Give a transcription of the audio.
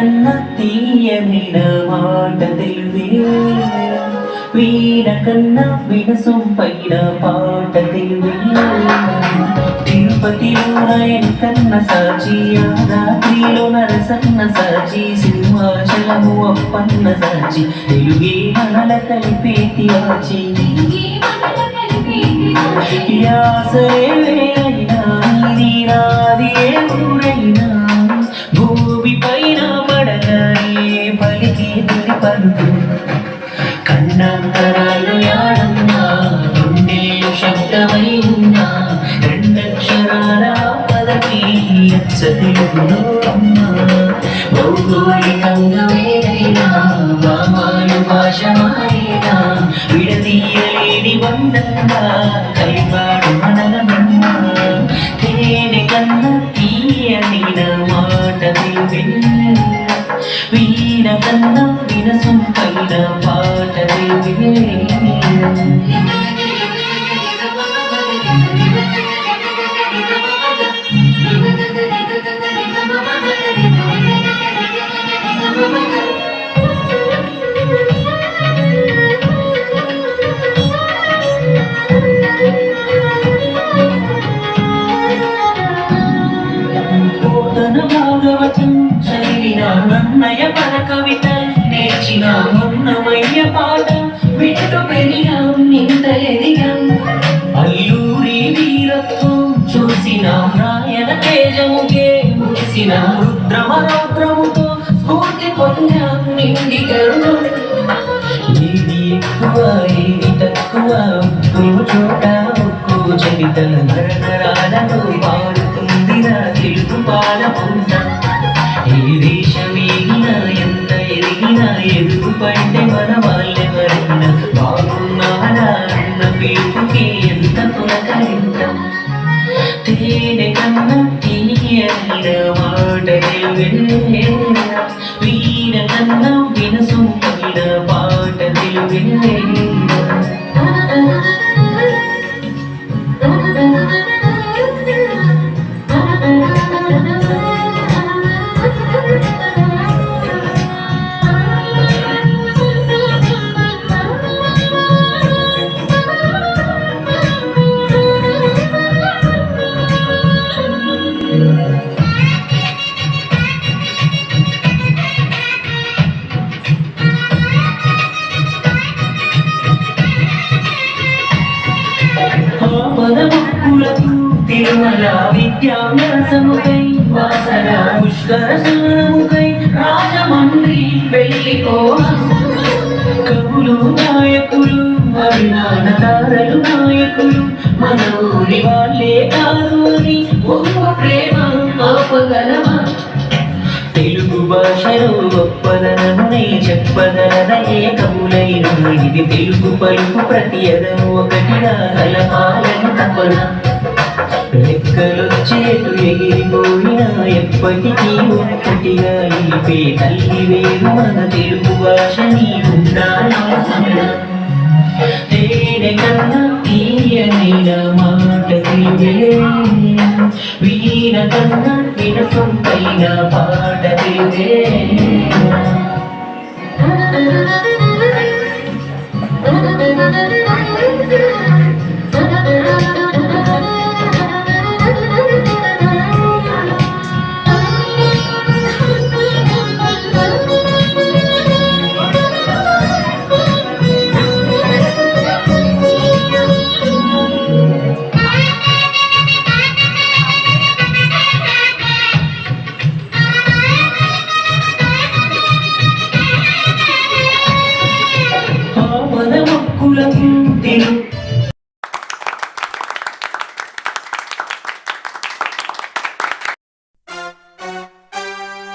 తీయనైన మాట తెలుగే వీణ కన్నా వినసొంపైన పాట తెలుగే తిరుపతిలో నాయన కన్న సాచి నరసన్న సాచి సింహాచలము అప్పన్న సాచి. తెలుగే మనల కలిపేతి ఆచి యాసరేవైనా అచ్చ భౌగోళికంగా వేరైనా మామాలు భాష మారేనా విడదీయలేని బంధంగా కలిపాడు మనలమమ్మ తేనె కన్నా తీయనిన మాట పాట అన్నయ్య పద కవిత నేర్చిన మొన్నమయ్య పాట. వింటూ పెరిగాం ఇంత ఎదిగాం. అల్లూరి వీరత్వం చూసిన రాయన తేజముకే ముగిసిన. రుద్రమరౌద్రముతో స్ఫూర్తి పొందాం నిండి కరుణం ఎదుగు పడితే మన వాళ్ళెవరైనా బాగున్నారా అన్న పేరుకి ఎంత పులకరింత తేనె కన్న తీయన మాటలే తెలుగే వీణ కన్నా వినసొంపైన పాట తెలుగే పదముక్కులకు తిరుమల విద్యాభ్యాసముకై వాసన పుష్కర స్నానముకై రాజమండ్రి వెళ్ళిపోవ. కవులు నాయకులు అభిమాన తారలు నాయకులు మన ఊరి వాళ్ళే కాదు అని ఒక్క ప్రేమ ఆపగలమా తెలుగు భాషలో గొప్పదనమునే చెప్పదనదయే కవులైన ఇది తెలుగు పలుకు ప్రతి అదను ఒకటిగా కలపాలని తప్పదా రెక్కలొచ్చేటు ఎగిరిపోయినా ఎప్పటికీ ఒక్కటిగా నిలిపే తల్లి వేరు మన తెలుగు భాష నీ ఉండాలి స్మరణ. తేనె కన్నా తీయనైన మాట తెలుగే వీణ కన్నా వినసొంపైన పాట తెలుగే the food.